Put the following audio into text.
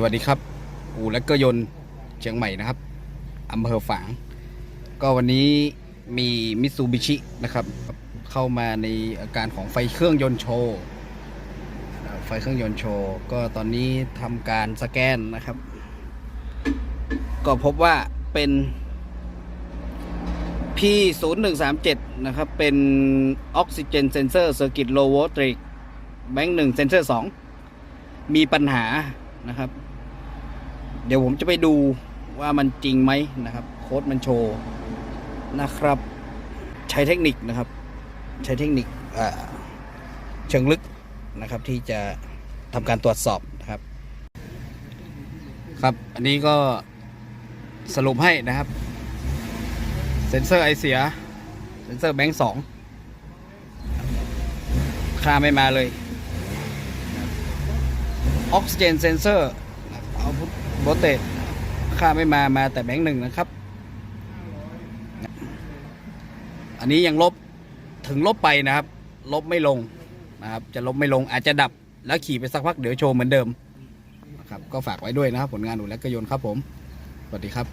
สวัสดีครับอู่และก็ยนต์เชียงใหม่นะครับอำเภอฝาง ก็วันนี้มีมิตซูบิชินะครับ เข้ามาในอาการของไฟเครื่องยนต์โชว์ไฟเครื่องยนต์โชว์ ก็ตอนนี้ทำการสแกนนะครับ ก็พบว่าเป็น P0137 นะครับ เป็นออกซิเจนเซนเซอร์เซอร์กิตโลโวลต์แบงค์หนึ่งเซนเซอร์สองมีปัญหา นะครับ เดี๋ยวผมจะไปดูว่ามันจริงไหมนะครับ โค้ดมันโชว์นะครับ ใช้เทคนิคนะครับ ใช้เทคนิคเอ่อเชิงลึกนะครับ ที่จะทำการตรวจสอบนะครับ ครับอันนี้ก็สรุปให้นะครับ เซนเซอร์ไอเสีย เซนเซอร์แบงค์สองค่าไม่มาเลย ออกซิเจนเซนเซอร์เอาโบเตตค่าไม่มามาแต่แบงค์หนึ่งนะครับ อันนี้ยังลบถึงลบไปนะครับ ลบไม่ลงนะครับ จะลบไม่ลงอาจจะดับแล้วขี่ไปสักพักเดี๋ยวโชว์เหมือนเดิมนะครับก็ฝากไว้ด้วยนะครับ ผลงานหนูและกระยนครับผม สวัสดีครับ